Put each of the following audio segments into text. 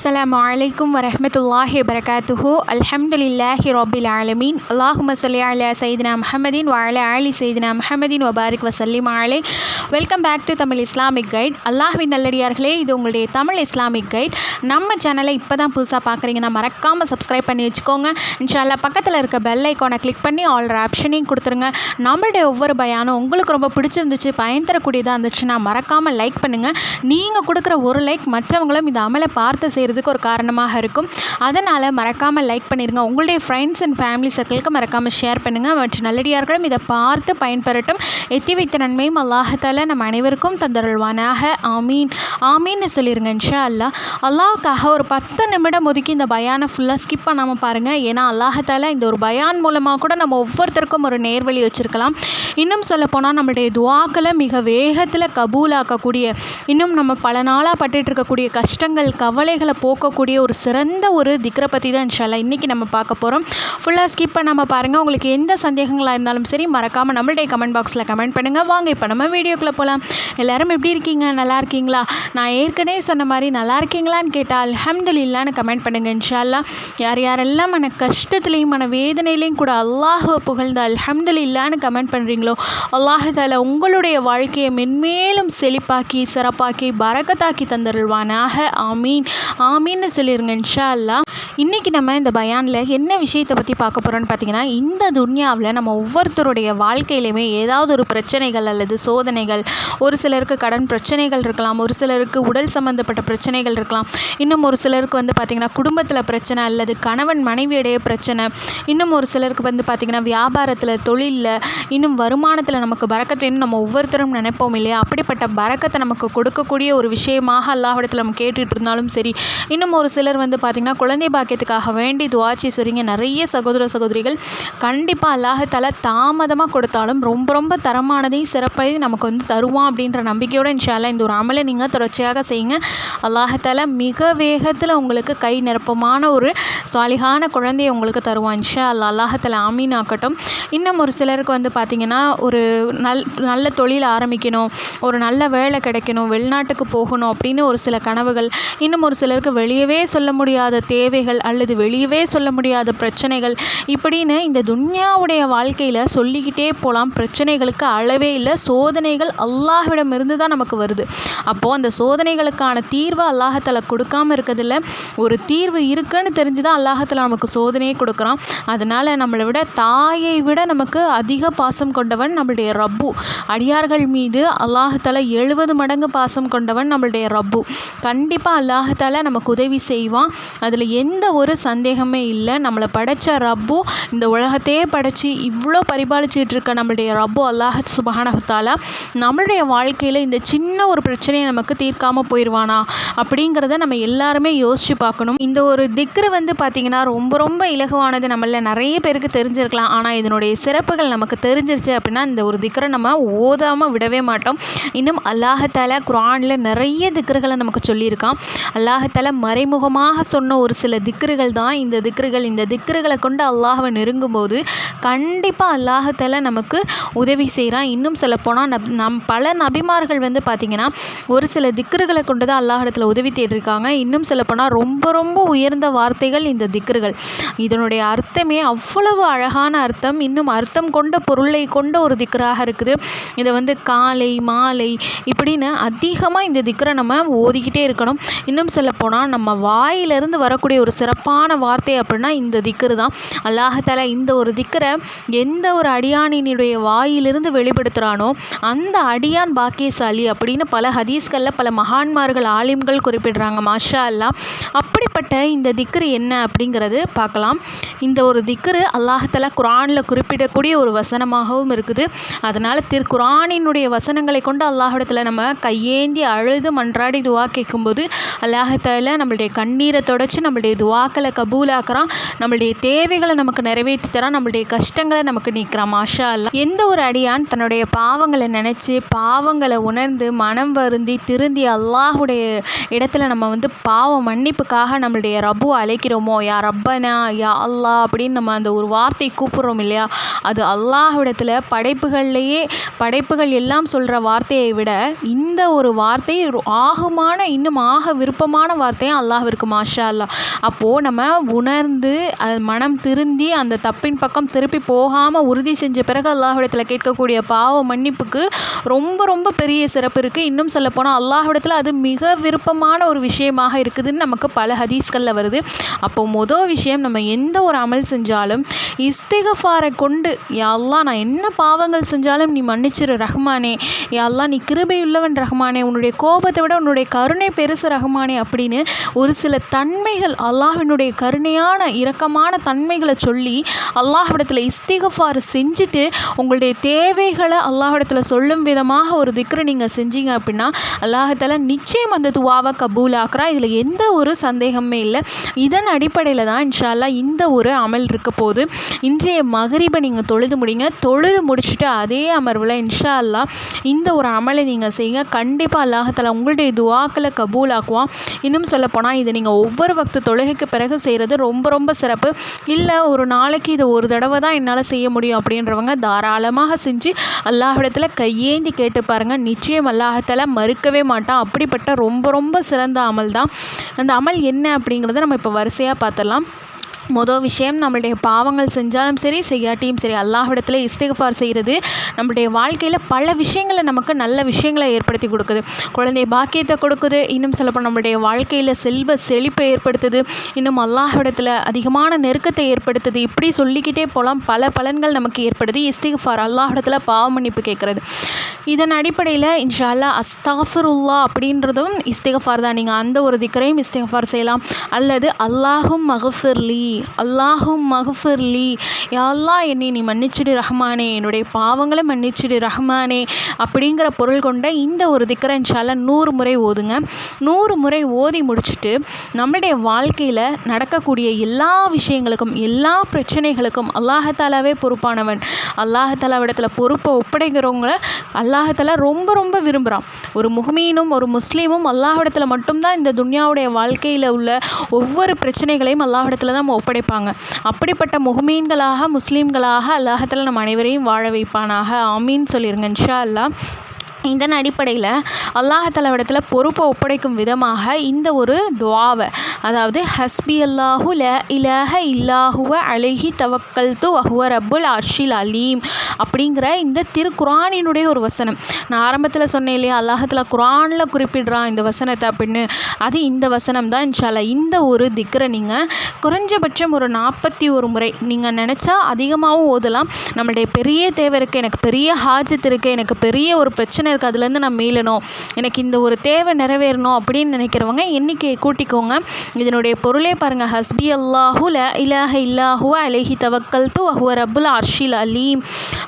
அஸ்லாம் வலைக்கம் வரமத்துல்லாஹி வரகாத்துஹூ அல்ஹம்துலில்லாஹி ரபில் ஆலமீன் அல்லாஹு மசல்லி அலா சைதினா முஹமதின் வாழ அலி சைதினா முஹமதின் வபாரிக் வசல்லிம் ஆலை welcome back to Tamil Islamic guide அல்லாஹின் நல்லடியார்களே இது உங்களுடைய தமிழ் இஸ்லாமிக் கைட் நம்ம சேனலை இப்போ தான் புதுசாக பார்க்குறீங்கன்னா மறக்காமல் சப்ஸ்கிரைப் பண்ணி வச்சுக்கோங்க. இன்ஷால்லா பக்கத்தில் இருக்க பெல் ஐக்கானை கிளிக் பண்ணி ஆல்ர ஆப்ஷனையும் கொடுத்துருங்க. நம்மளுடைய ஒவ்வொரு பயானும் உங்களுக்கு ரொம்ப பிடிச்சிருந்துச்சு பயன் தரக்கூடியதாக இருந்துச்சுன்னா மறக்காமல் லைக் பண்ணுங்கள் நீங்கள் கொடுக்குற ஒரு லைக் மற்றவங்களும் இந்த அமலை பார்த்து செய்கிற செய்கிறதுக்கு ஒரு காரணமாக இருக்கும். அதனால் மறக்காமல் லைக் பண்ணிடுங்க உங்களுடைய ஃப்ரெண்ட்ஸ் அண்ட் ஃபேமிலி சர்க்கிளுக்கு மறக்காமல் ஷேர் பண்ணுங்கள் மற்றும் நல்லடியார்களும் இதை பார்த்து பயன்பெறட்டும். எத்தி வைத்த நன்மையும் அல்லாஹத்தால் நம்ம அனைவருக்கும் தந்தருள்வானாக. ஆமீன். ஆமீன்னு சொல்லிடுங்க இன்ஷா அல்லா அல்லாஹுக்காக ஒரு பத்து நிமிடம் ஒதுக்கி இந்த பயானை ஃபுல்லாக ஸ்கிப் பண்ணாமல் பாருங்கள் ஏன்னா அல்லாஹத்தால் இந்த ஒரு பயான் மூலமாக கூட நம்ம ஒவ்வொருத்தருக்கும் ஒரு நேர்வழி வச்சுருக்கலாம். இன்னும் சொல்லப்போனால் நம்மளுடைய துவாக்களை மிக வேகத்தில் கபூலாக்கக்கூடிய இன்னும் நம்ம பல நாளாக பட்டுட்டு இருக்கக்கூடிய கஷ்டங்கள் கவலைகளை போக்கக்கூடிய ஒரு சிறந்த ஒரு திக்ரை பற்றி தான் இன்ஷால்லா இன்றைக்கி நம்ம பார்க்க போகிறோம் ஃபுல்லாக ஸ்கிப் பண்ணாமல் பாருங்கள் உங்களுக்கு எந்த சந்தேகங்களாக இருந்தாலும் சரி மறக்காமல் நம்மளுடைய கமெண்ட் பாக்ஸில் கமெண்ட் பண்ணுங்கள் வாங்க இப்போ நம்ம வீடியோக்குள்ளே போகலாம் எல்லோரும் எப்படி இருக்கீங்க? நல்லா இருக்கீங்களா? நான் ஏற்கனவே சொன்ன மாதிரி நல்லா இருக்கீங்களான்னு கேட்டால் அலமதுல்லான்னு கமெண்ட் பண்ணுங்கள் இன்ஷால்லா யார் யாரெல்லாம் மன கஷ்டத்துலேயும் மன வேதனையிலையும் கூட அல்லாஹுவை புகழ்ந்து அலமதுல்லான்னு கமெண்ட் பண்ணுறீங்களோ அல்லாஹால உங்களுடைய வாழ்க்கையை மென்மேலும் செழிப்பாக்கி சிறப்பாக்கி பரக்கத்தாக்கி தந்தருள்வானாக. ஆமீன். ஆமின்னு சொல்லிடுங்க இன்ஷா அல்லா இன்றைக்கி நம்ம இந்த பயானில் என்ன விஷயத்தை பற்றி பார்க்க போகிறோன்னு பார்த்தீங்கன்னா இந்த துன்யாவில் நம்ம ஒவ்வொருத்தருடைய வாழ்க்கையிலையுமே ஏதாவது ஒரு பிரச்சனைகள் அல்லது சோதனைகள் ஒரு சிலருக்கு கடன் பிரச்சனைகள் இருக்கலாம் ஒரு சிலருக்கு உடல் சம்மந்தப்பட்ட பிரச்சனைகள் இருக்கலாம் இன்னும் ஒரு சிலருக்கு வந்து பார்த்திங்கன்னா குடும்பத்தில் பிரச்சனை அல்லது கணவன் மனைவியுடைய பிரச்சனை இன்னும் ஒரு சிலருக்கு வந்து பார்த்திங்கன்னா வியாபாரத்தில் தொழிலில் இன்னும் வருமானத்தில் நமக்கு பறக்கத்தைன்னு நம்ம ஒவ்வொருத்தரும் நினைப்போம் இல்லையா? அப்படிப்பட்ட பறக்கத்தை நமக்கு கொடுக்கக்கூடிய ஒரு விஷயமாக அல்லாஹிடத்தில் நம்ம கேட்டுகிட்டு இருந்தாலும் சரி இன்னும் ஒரு சிலர் வந்து பார்த்திங்கன்னா குழந்தை பாக்கியத்துக்காக வேண்டி துவாச்சி சுருங்க நிறைய சகோதர சகோதரிகள் கண்டிப்பாக அல்லாஹால தாமதமாக கொடுத்தாலும் ரொம்ப ரொம்ப தரமானதையும் சிறப்பையும் நமக்கு வந்து தருவான் அப்படின்ற நம்பிக்கையோடு இன்ஷால்லா இந்த ஒரு அமலை நீங்கள் தொடர்ச்சியாக செய்யுங்க. அல்லாஹால மிக வேகத்தில் உங்களுக்கு கை நிரப்பமான ஒரு சாலிகான குழந்தையை உங்களுக்கு தருவான் இன்ஷா அல்லா அல்லாஹால ஆமீன் ஆக்கட்டும். இன்னும் ஒரு சிலருக்கு வந்து பார்த்திங்கன்னா ஒரு நல் நல்ல தொழில் ஆரம்பிக்கணும் ஒரு நல்ல வேலை கிடைக்கணும் வெளிநாட்டுக்கு போகணும் அப்படின்னு ஒரு சில கனவுகள் இன்னும் ஒரு சிலருக்கு வெளியவே சொல்ல முடியாத தேவைகள் அல்லது வெளியவே சொல்ல முடியாத பிரச்சனைகள் இப்படின்னு இந்த துன்யாவுடைய வாழ்க்கையில் சொல்லிக்கிட்டே போகலாம் பிரச்சனைகளுக்கு அளவே இல்லை. சோதனைகள் அல்லாஹ்விடமிருந்து தான் நமக்கு வருது. அப்போது அந்த சோதனைகளுக்கான தீர்வை அல்லாஹத்தில் கொடுக்காம இருக்கிறதில்ல ஒரு தீர்வு இருக்குன்னு தெரிஞ்சு தான் அல்லாஹத்தில் நமக்கு சோதனையே கொடுக்குறான். அதனால் நம்மளை விட தாயை விட நமக்கு அதிக பாசம் கொண்டவன் நம்மளுடைய ரப்பு. அடியார்கள் மீது அல்லாஹத்தால எழுபது மடங்கு பாசம் கொண்டவன் நம்மளுடைய ரப்பு. கண்டிப்பாக அல்லாஹத்தால் நமக்கு உதவி செய்வான். அதில் எந்த ஒரு சந்தேகமே இல்லை. நம்மளை படைச்ச ரப்பும் இந்த உலகத்தையே படைச்சி இவ்வளோ பரிபாலிச்சிட்டு இருக்க நம்மளுடைய ரப்பு அல்லாஹத் சுபஹானஹத்தாலா நம்மளுடைய வாழ்க்கையில் இந்த சின்ன ஒரு பிரச்சனையை நமக்கு தீர்க்காமல் போயிடுவானா அப்படிங்கிறத நம்ம எல்லாருமே யோசித்து பார்க்கணும். இந்த ஒரு திக்ரு வந்து பார்த்திங்கன்னா ரொம்ப ரொம்ப இலகுவானது நம்மள நிறைய பேருக்கு தெரிஞ்சிருக்கலாம். ஆனால் இதனுடைய சிறப்புகள் நமக்கு தெரிஞ்சிருச்சு அப்படின்னா இந்த ஒரு திக்ரை நம்ம ஓதாமல் விடவே மாட்டோம். இன்னும் அல்லாஹால குரானில் நிறைய திக்ருகளை நமக்கு சொல்லியிருக்கான். மறைமுகமாக சொன்ன ஒரு சில திக்ருகள் தான் இந்த திக்ருகள். இந்த திக்ருகளை கொண்டு அல்லாஹவை நெருங்கும்போது கண்டிப்பாக அல்லாஹத்தில் நமக்கு உதவி செய்கிறான் இன்னும் சொல்லப்போனால் நப் நம் பல நபிமார்கள் வந்து பார்த்திங்கன்னா ஒரு சில திக்ருகளை கொண்டு தான் அல்லாஹிடத்தில் உதவி தேடிருக்காங்க. இன்னும் சொல்லப்போனால் ரொம்ப ரொம்ப உயர்ந்த வார்த்தைகள் இந்த திக்ருகள். இதனுடைய அர்த்தமே அவ்வளவு அழகான அர்த்தம். இன்னும் அர்த்தம் கொண்ட பொருளை கொண்ட ஒரு திக்ராக இருக்குது. இதை வந்து காலை மாலை இப்படின்னு அதிகமாக இந்த திக்ரை நம்ம ஓதிக்கிட்டே இருக்கணும். இன்னும் சொல்லப்போனால் நம்ம வாயிலிருந்து வரக்கூடிய ஒரு சிறப்பான வார்த்தை அப்படின்னா இந்த திக்ரு தான். அல்லாஹால இந்த ஒரு திக்கரை எந்த ஒரு அடியானினுடைய வாயிலிருந்து வெளிப்படுத்துகிறானோ அந்த அடியான் பாக்கியசாலி அப்படின்னு பல ஹதீஸ்களில் பல மகான்மார்கள் ஆலிம்கள் குறிப்பிடுறாங்க. மாஷா அல்லா அப்படிப்பட்ட இந்த திக்ரு என்ன அப்படிங்கிறது பார்க்கலாம். இந்த ஒரு திக்ரு அல்லாஹால குரானில் குறிப்பிடக்கூடிய ஒரு வசனமாகவும் இருக்குது. அதனால் திரு குரானினுடைய வசனங்களை கொண்டு அல்லாஹிடத்தில் நம்ம கையேந்தி அழுது மன்றாடி துவா கேட்கும்போது அல்லாஹால நம்மளுடைய கண்ணீரை தொடச்சி நம்மளுடைய துவாக்களை கபூலாக்குறான். நம்மளுடைய தேவைகளை நமக்கு நிறைவேற்றி தரான். நம்மளுடைய கஷ்டங்களை நமக்கு நீக்கிறான். மாஷா அல்லா எந்த ஒரு அடியான் தன்னுடைய பாவங்களை நினச்சி பாவங்களை உணர்ந்து மனம் வருந்தி திருந்தி அல்லாஹுடைய இடத்துல நம்ம வந்து பாவ மன்னிப்புக்காக நம்மளுடைய ரபு அழைக்கிறோமோ யா ரப்பனா யா அல்லாஹ் அப்படின்னு நம்ம அந்த ஒரு வார்த்தை கூப்பிட்றோம் இல்லையா? அது அல்லாஹ்விடத்தில் படைப்புகள்லேயே படைப்புகள் எல்லாம் சொல்கிற வார்த்தையை விட இந்த ஒரு வார்த்தை ஆகமான ஆகுமான இன்னும் ஆக விருப்பமான வார்த்தை பார்த்தேன். அல்லாஹ்விற்கு மாஷா அல்லா அப்போது நம்ம உணர்ந்து அது மனம் திருந்தி அந்த தப்பின் பக்கம் திருப்பி போகாமல் உறுதி செஞ்ச பிறகு அல்லாஹ்விடத்தில் கேட்கக்கூடிய பாவ மன்னிப்புக்கு ரொம்ப ரொம்ப பெரிய சிறப்பு இருக்குது இன்னும் சொல்லப்போனால் அல்லாஹ்விடத்தில் அது மிக விருப்பமான ஒரு விஷயமாக இருக்குதுன்னு நமக்கு பல ஹதீஸ்களில் வருது. அப்போ மொதல் விஷயம் நம்ம எந்த ஒரு அமல் செஞ்சாலும் இஸ்திகஃபாரை கொண்டு யாழ்லாம் நான் என்ன பாவங்கள் செஞ்சாலும் நீ மன்னிச்சிரு ரஹ்மானே. யாழ்லாம் நீ கிருபையுள்ளவன் ரஹ்மானே. உன்னுடைய கோபத்தை விட உன்னுடைய கருணை பெருசு ரஹ்மானே அப்படின்னு ஒரு சில தன்மைகள் அல்லாஹினுடைய கருணையான இரக்கமான தன்மைகளை சொல்லி அல்லாஹிடத்தில் இஸ்திகஃபார் செஞ்சுட்டு உங்களுடைய தேவைகளை அல்லாஹிடத்தில் சொல்லும் விதமாக ஒரு திக்ரை நீங்கள் செஞ்சீங்க அப்படின்னா அல்லாஹத்தால் நிச்சயம் அந்த துவாவை கபூலாக்குறா. இதில் எந்த ஒரு சந்தேகமே இல்லை. இதன் அடிப்படையில் தான் இன்ஷா அல்லாஹ் இந்த ஒரு அமல் இருக்க போது இன்றைய மகரிபை நீங்கள் தொழுது முடிங்க. தொழுது முடிச்சுட்டு அதே அமர்வில் இன்ஷா அல்லாஹ் இந்த ஒரு அமலை நீங்கள் செய்யுங்க கண்டிப்பாக அல்லாஹால உங்களுடைய துவாக்களை கபூலாக்குவான். இன்னும் இன்னும் சொல்லப்போனால் இதை நீங்கள் ஒவ்வொரு வக்து தொழுகைக்கு பிறகு செய்கிறது ரொம்ப ரொம்ப சிறப்பு. இல்லை ஒரு நாளைக்கு இதை ஒரு தடவை தான் என்னால் செய்ய முடியும் அப்படின்றவங்க தாராளமாக செஞ்சு அல்லாஹிடத்தில் கையேந்தி கேட்டு பாருங்கள் நிச்சயம் அல்லாஹத்தில் மறுக்கவே மாட்டான். அப்படிப்பட்ட ரொம்ப ரொம்ப சிறந்த அமல் தான் அந்த அமல் என்ன அப்படிங்கிறத நம்ம இப்போ வரிசையாக பார்த்துடலாம். மொதல் விஷயம் நம்மளுடைய பாவங்கள் செஞ்சாலும் சரி செய்யாட்டியும் சரி அல்லாஹ்விடத்தில் இஸ்திகஃபார் செய்கிறது நம்மளுடைய வாழ்க்கையில் பல விஷயங்களை நமக்கு நல்ல விஷயங்களை ஏற்படுத்தி கொடுக்குது. குழந்தை பாக்கியத்தை கொடுக்குது இன்னும் சொல்லப்போனால் நம்மளுடைய வாழ்க்கையில் செல்வ செழிப்பை ஏற்படுத்துது இன்னும் அல்லாஹ்விடத்தில் அதிகமான நெருக்கத்தை ஏற்படுத்துது. இப்படி சொல்லிக்கிட்டே போகலாம் பல பலன்கள் நமக்கு ஏற்படுது. இஸ்திகஃபார் அல்லாஹ்விடத்தில் பாவ மன்னிப்பு கேட்குறது இதன் அடிப்படையில் இன்ஷால்லா அஸ்தாஃபருல்லா அப்படின்றதும் இஸ்திகஃபார் தான். நீங்கள் அந்த ஒரு திக்கரையும் இஸ்திகஃபார் செய்யலாம். அல்லது அல்லாஹும் மகஃபிர்லி அல்லாஹும் மஹஃபர்லி யாழ்லா என்னை நீ மன்னிச்சிடு ரஹ்மானே. என்னுடைய பாவங்களை மன்னிச்சிடு ரஹ்மானே. அப்படிங்கிற பொருள் கொண்ட இந்த ஒரு திக்கரை இன்ஷால்லா நூறு முறை ஓதுங்க. நூறு முறை ஓதி முடிச்சுட்டு நம்மளுடைய வாழ்க்கையில் நடக்கக்கூடிய எல்லா விஷயங்களுக்கும் எல்லா பிரச்சனைகளுக்கும் அல்லாஹாலாவே பொறுப்பானவன். அல்லாஹாலாவிடத்தில் பொறுப்பை ஒப்படைக்கிறவங்கள அல்லாஹாலா ரொம்ப ரொம்ப விரும்புகிறான் ஒரு முகமீனும் ஒரு முஸ்லீமும் அல்லாஹிடத்தில் மட்டும்தான் இந்த துன்யாவுடைய வாழ்க்கையில் உள்ள ஒவ்வொரு பிரச்சனைகளையும் அல்லாஹிடத்தில் தான் நம்ம ஒப்படைப்பாங்க. அப்படிப்பட்ட முகமீன்களாக முஸ்லீம்களாக அல்லாஹத்தில் நம்ம அனைவரையும் வாழ வைப்பானாக. ஆமீன் சொல்லிடுங்க இன்ஷா அல்லா இதன் அடிப்படையில் அல்லாஹலவிடத்தில் பொறுப்பை ஒப்படைக்கும் விதமாக இந்த ஒரு துவாவை அதாவது ஹஸ்பி அல்லாஹு ல இலஹ இல்லாஹுவ அழகி தவக்கல் து வஹுவ ரப்புல் அர்ஷில் அலீம் அப்படிங்கிற இந்த திருக்குரானினுடைய ஒரு வசனம். நான் ஆரம்பத்தில் சொன்னேன் இல்லையா அல்லாஹத்தில் குரானில் குறிப்பிடுறான் இந்த வசனத்தை அப்படின்னு. அது இந்த வசனம் தான் இன்ஷால்லா இந்த ஒரு திக்கரை நீங்கள் குறைஞ்சபட்சம் ஒரு நாற்பத்தி ஒரு முறை நீங்கள் நினச்சா அதிகமாகவும் ஓதலாம். நம்மளுடைய பெரிய தேவை இருக்குது எனக்கு பெரிய ஹாஜத் இருக்குது எனக்கு பெரிய ஒரு பிரச்சனை இருக்குது அதுலேருந்து நான் மீளணும். எனக்கு இந்த ஒரு தேவை நிறைவேறணும் அப்படின்னு நினைக்கிறவங்க எண்ணிக்கையை கூட்டிக்கோங்க. இதனுடைய பொருளே பாருங்கள் ஹஸ்பி அல்லாஹு ல இலாஹ இல்லாஹு அலஹி தவக்கல் து அஹுவ ரபுல் அர்ஷில் அலீம்.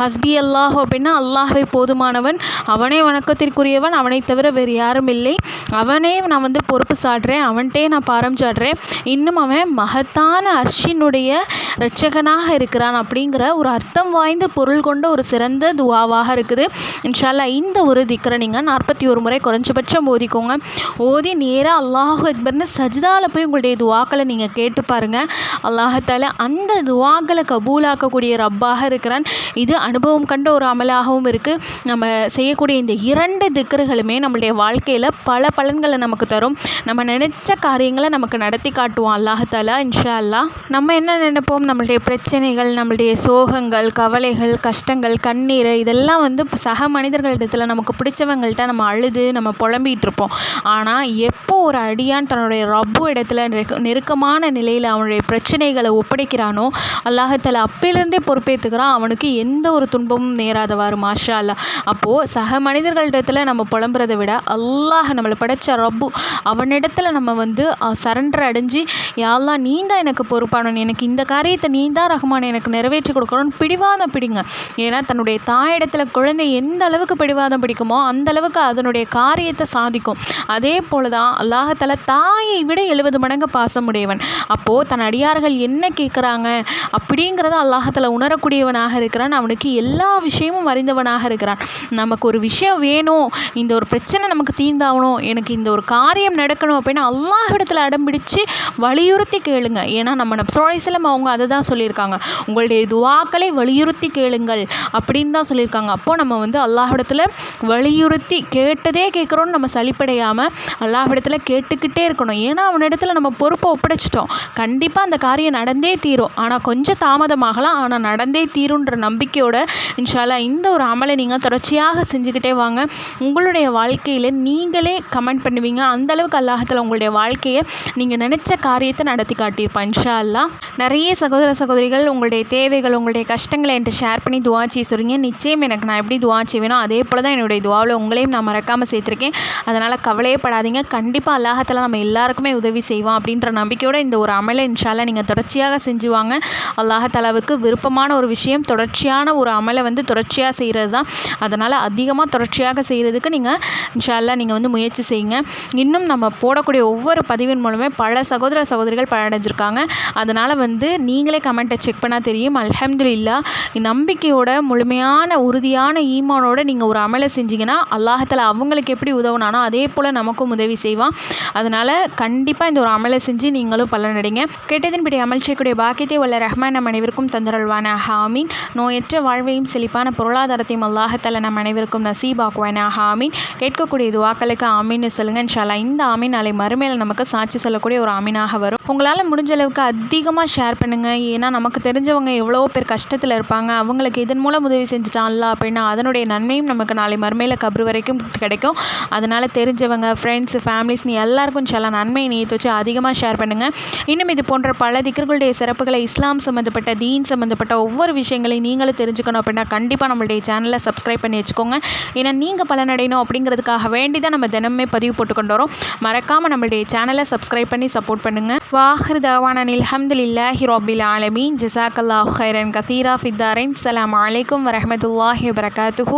ஹஸ்பி அல்லாஹு அப்படின்னா அல்லாஹை போதுமானவன் அவனே வணக்கத்திற்குரியவன் அவனை தவிர வேறு யாரும் இல்லை. அவனே நான் வந்து பொறுப்பு சாடுறேன் அவன்கிட்டே நான் பாரம் சாடுறேன் இன்னும் அவன் மகத்தான அர்ஷினுடைய ரட்சகனாக இருக்கிறான் அப்படிங்கிற ஒரு அர்த்தம் வாய்ந்த பொருள் கொண்ட ஒரு சிறந்த துவாவாக இருக்குது. இன்ஷால்லா இந்த ஒரு திக்கரை நீங்கள் நாற்பத்தி ஒரு முறை குறைஞ்சபட்சம் ஓதிக்கோங்க. ஓதி நேராக அல்லாஹு அக்பர்னு சஜிதாவில் போய் உங்களுடைய துவாக்களை நீங்கள் கேட்டு பாருங்கள் அல்லாஹத்தால அந்த துவாக்களை கபூலாக்கக்கூடிய ரப்பாக இருக்கிறான். இது அனுபவம் கண்ட ஒரு அமலாகவும் இருக்குது நம்ம செய்யக்கூடிய இந்த இரண்டு திக்கர்களுமே நம்மளுடைய வாழ்க்கையில் பல பலன்களை நமக்கு தரும். நம்ம நினச்ச காரியங்களை நமக்கு நடத்தி காட்டுவோம் அல்லாஹத்தாலா இன்ஷா அல்லா நம்ம என்ன நினைப்போம்? நம்மளுடைய பிரச்சனைகள் நம்மளுடைய சோகங்கள் கவலைகள் கஷ்டங்கள் கண்ணீர் இதெல்லாம் வந்து சக மனிதர்களிடத்தில் நமக்கு பிடிச்சவங்கள்ட்ட நம்ம அழுது நம்ம புலம்பிகிட்டு இருப்போம். ஆனால் எப்போ ஒரு அடியான் தன்னுடைய ரப்பு இடத்துல நெருக்கமான நிலையில் அவனுடைய பிரச்சனைகளை ஒப்படைக்கிறானோ அல்லாஹத்தில் அப்பிலிருந்தே பொறுப்பேற்றுக்கிறான் அவனுக்கு எந்த ஒரு துன்பமும் நேராதவாறு மாஷா அல்லா அப்போது சக மனிதர்களிடத்தில் நம்ம புலம்புறதை விட அல்லாஹ் நம்மளை படைச்ச ரப்பு அவனிடத்தில் நம்ம வந்து சரண்டர் அடைஞ்சு யாரெல்லாம் நீ தான் எனக்கு பொறுப்பானவன் எனக்கு இந்த காரியத்தை நீ தான் ரஹ்மான் எனக்கு நிறைவேற்றி கொடுக்கணும்னு பிடிவாதம் பிடிங்க. ஏன்னா தன்னுடைய தாயிடத்தில் குழந்தை எந்த அளவுக்கு பிடிவாதம் பிடிக்குமோ அந்த அளவுக்கு அதனுடைய காரியத்தை சாதிக்கும். அதே போல தான் அல்லாஹத்தால தாயை விட எழுபது இருபது மடங்கு பாசமுடையவன். அப்போது தன் அடியார்கள் என்ன கேட்குறாங்க? அப்படிங்கிறத அல்லாஹத்தில் உணரக்கூடியவனாக இருக்கிறான். அவனுக்கு எல்லா விஷயமும் அறிந்தவனாக இருக்கிறான். நமக்கு ஒரு விஷயம் வேணும். இந்த ஒரு பிரச்சனை நமக்கு தீர்ந்தாகணும். எனக்கு இந்த ஒரு காரியம் நடக்கணும் அப்படின்னு அல்லாஹிடத்தில் அடம்பிடிச்சு வலியுறுத்தி கேளுங்க. ஏன்னா நம்ம நப்சோலைசிலம் அவங்க அதை தான் சொல்லியிருக்காங்க. உங்களுடைய துவாக்களை வலியுறுத்தி கேளுங்கள் அப்படின்னு தான் சொல்லியிருக்காங்க. அப்போது நம்ம வந்து அல்லாஹிடத்தில் வலியுறுத்தி கேட்டதே கேட்குறோன்னு நம்ம சலிப்படையாமல் அல்லாஹிடத்தில் கேட்டுக்கிட்டே இருக்கணும். ஏன்னா அவனிடத்தில் நம்ம பொறுப்பை ஒப்படைச்சிட்டோம். கண்டிப்பாக அந்த காரியம் நடந்தே தீரும். ஆனால் கொஞ்சம் தாமதமாகலாம் ஆனால் நடந்தே தீருன்ற நம்பிக்கையோட இன்ஷால்லா இந்த ஒரு அமலை நீங்கள் தொடர்ச்சியாக செஞ்சுக்கிட்டே வாங்க. உங்களுடைய வாழ்க்கையில் நீங்களே கமெண்ட் பண்ணுவீங்க. அந்தளவுக்கு அல்லாஹத்தில் உங்களுடைய வாழ்க்கையை நீங்கள் நினச்ச காரியத்தை நடத்தி காட்டியிருப்பான் இன்ஷா அல்லா நிறைய சகோதர சகோதரிகள் உங்களுடைய தேவைகள் உங்களுடைய கஷ்டங்களை என்கிட்ட ஷேர் பண்ணி துவா செய்ய நிச்சயம் எனக்கு நான் எப்படி துவா செய்வேனோ அதே போல் தான் என்னுடைய துவாவில் உங்களையும் நான் மறக்காமல் சேர்த்துருக்கேன். அதனால் கவலையே படாதீங்க. கண்டிப்பாக அல்லாஹத்தில் நம்ம எல்லாருக்குமே உதவி செய்வான் அப்படின்ற நம்பிக்கையோடு இந்த ஒரு அமலை இன்ஷால நீங்கள் தொடர்ச்சியாக செஞ்சுவாங்க. அல்லாஹாலாவுக்கு விருப்பமான ஒரு விஷயம் தொடர்ச்சியான ஒரு அமலை வந்து தொடர்ச்சியாக செய்கிறது தான் அதனால் அதிகமாக தொடர்ச்சியாக செய்கிறதுக்கு நீங்கள் இன்ஷால்லா நீங்கள் வந்து முயற்சி செய்யுங்க. இன்னும் நம்ம போடக்கூடிய ஒவ்வொரு பதிவின் மூலமே பல சகோதர சகோதரிகள் பலனடைஞ்சிருக்காங்க அதனால் வந்து நீங்களே கமெண்ட்டை செக் பண்ணால் தெரியும். அல்ஹம்துலில்லா நம்பிக்கையோட முழுமையான உறுதியான ஈமானோட நீங்கள் ஒரு அமலை செஞ்சீங்கன்னா அல்லாஹத்தில் அவங்களுக்கு எப்படி உதவுனானோ அதே போல் நமக்கும் உதவி செய்வான். அதனால் கண்டிப்பாக இந்த ஒரு அமலை செஞ்சு நீங்களும் பலனடைங்க. கெட்டதின்படி அமல் செய்யக்கூடிய பாக்கியத்தை உள்ள ரஹ்மான் நம் அனைவருக்கும் தந்தருள்வான. ஹாமீன் நோயற்ற வாழ்வையும் செழிப்பான பொருளாதாரத்தையும் அல்லாஹத்தில் நம் அனைவருக்கும் நசீபாக்குவான. ஹாமீன் கேட்கக்கூடிய துவாக்களுக்கு ஆமீன்னு சொல்லுங்கள் இன்ஷாலா இந்த ஆமீன் நாளை மறுமையில் நமக்கு சாட்சி சொல்லக்கூடிய ஒரு ஆமீனாக வரும். உங்களால் முடிஞ்ச அளவுக்கு அதிகமாக ஷேர் பண்ணுங்கள் ஏன்னா நமக்கு தெரிஞ்சவங்க எவ்வளோ பேர் கஷ்டத்தில் இருப்பாங்க. அவங்களுக்கு இதன் மூலம் உதவி செஞ்சுட்டான்ல அப்படின்னா அதனுடைய நன்மையும் நமக்கு நாளை மறுமையில் கபரு வரைக்கும் கிடைக்கும். அதனால் தெரிஞ்சவங்க ஃப்ரெண்ட்ஸ் ஃபேமிலிஸ் நீ எல்லாருக்கும் இன்ஷால்லா நன்மை நீத்து வச்சு அதிகமாக ஷேர் பண்ணுங்கள் இன்னும் இது போன்ற பல திக்கர்களுடைய சிறப்புகளை இஸ்லாம் சம்மந்தப்பட்ட தீன் சம்மந்தப்பட்ட ஒவ்வொரு விஷயங்களையும் நீங்களும் தெரிஞ்சுக்கணும் அப்படின்னா கண்டிப்பாக நம்மளுடைய சேனலை சப்ஸ்கிரைப் பண்ணி வச்சுக்கோங்க. ஏன்னா நீங்கள் பலனடையணும் அப்படிங்கிறதுக்காக வேண்டி தான் நம்ம தினமே பதிவு போட்டுக்கொண்டு வரோம். மறக்காமல் நம்மளுடைய சேனலை சப்ஸ்கிரைப் பண்ணி சப்போர்ட் பண்ணுங்கள் வாஹிர் தவானில் அல்ஹம்துலில்லாஹி ரபில் ஆலமீன். ஜசாக்கல்லாஹ் ஹைரன் கதீரா ஃபித்தாரின் சலாம் அலைக்கும் வரமத்துல்லாஹி வரகாத்துஹூ